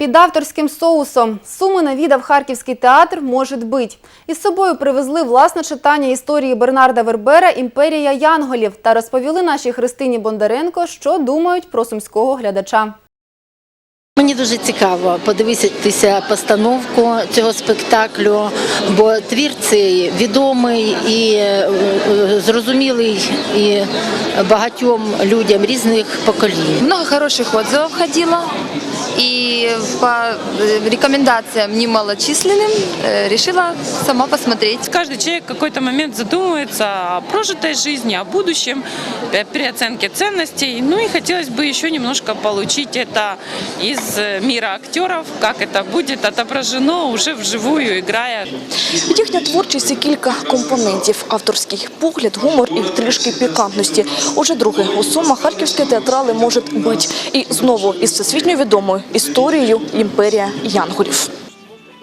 Під авторським соусом суми навідав харківський театр «Может бить». Із собою привезли власне читання історії Бернарда Вербера «Імперія Янголів» та розповіли нашій Христині Бондаренко, що думають про сумського глядача. Мені дуже цікаво подивитися постановку цього спектаклю, бо твір цей відомий і е, е, зрозумілий і багатьом людям різних поколінь. Много хороших отзывов ходило. И по э, рекомендациям немалочисленным э, решила сама посмотреть. Каждый человек в какой-то момент задумывается о прожитой жизни, о будущем, э, переоценке ценностей. Ну и хотелось бы еще немножко получить это из э, мира актеров, как это будет отображено уже вживую, играя. Їхня творчість – це кілька компонентів – авторський погляд, гумор і трішки пікантності. Уже друге у Сумах харківські театрали можуть бить І знову із всесвітньо відомою історією «Імперія Янголів».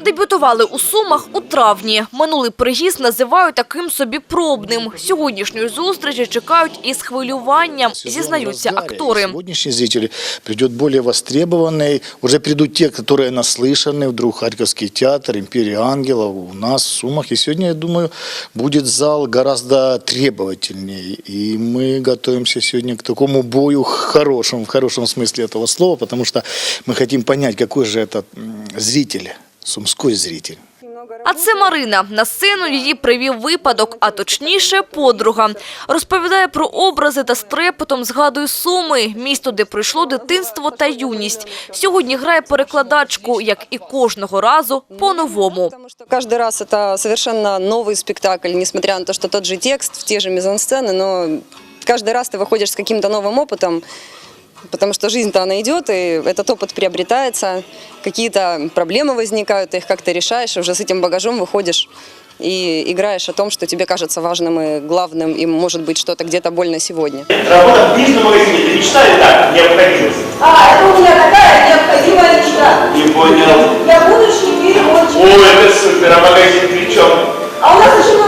Дебютували у Сумах у травні. Минулий приїзд називають таким собі пробним. Сьогоднішньої зустрічі чекають із хвилюванням, зізнаються Сезон разгара, и актори. Сегодняшний зритель придет более востребованный. Уже придут те, которые наслышаны. Вдруг Харьковский театр, Империя ангелов у нас в Сумах. И сегодня, я думаю, будет зал гораздо требовательнее. И мы готовимся сегодня к такому бою хорошему, в хорошем смысле этого слова, потому что мы хотим понять, какой же это м, зритель, сумской зритель. А це Марина. На сцену її привів випадок, а точніше подруга. Розповідає про образи та з трепетом згадує Суми, місто, де пройшло дитинство та юність. Сьогодні грає перекладачку, як і кожного разу, по-новому. Потому что каждый раз это совершенно новый спектакль, несмотря на то, что тот же текст, те же мизансцены, но каждый раз ты выходишь с каким-то новым опытом, Потому что жизнь-то она идет, и этот опыт приобретается, какие-то проблемы возникают, ты их как-то решаешь, и уже с этим багажом выходишь и играешь о том, что тебе кажется важным и главным, и может быть что-то где-то больно сегодня. Работа в книжном магазине, это мечта или так, необходимость? А, это у меня такая необходимая мечта. Не понял. Я будущий переводчик. Ой, это супер, а магазин при чем? А у нас очень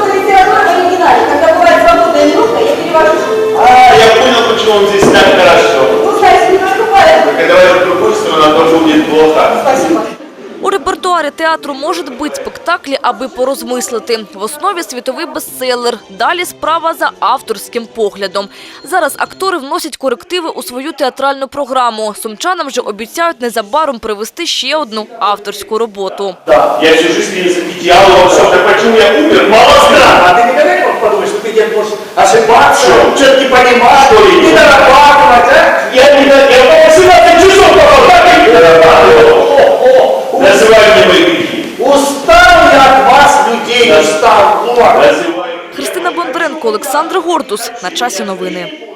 У репертуарі театру «Можуть бути» спектаклі, аби порозмислити. В основі світовий бестселер. Далі справа за авторським поглядом. Зараз актори вносять корективи у свою театральну програму. Сумчанам же обіцяють незабаром привести ще одну авторську роботу. Да, я всю жизнь перед идеалом, все, так почему я умер? Мало стран. А ты никогда не мог подумать, что ты где-то можешь ошибаться, Что? не Что не не Устал я вас, людей, устал. Христина Бондаренко, Олександр Гортус. На часі новини.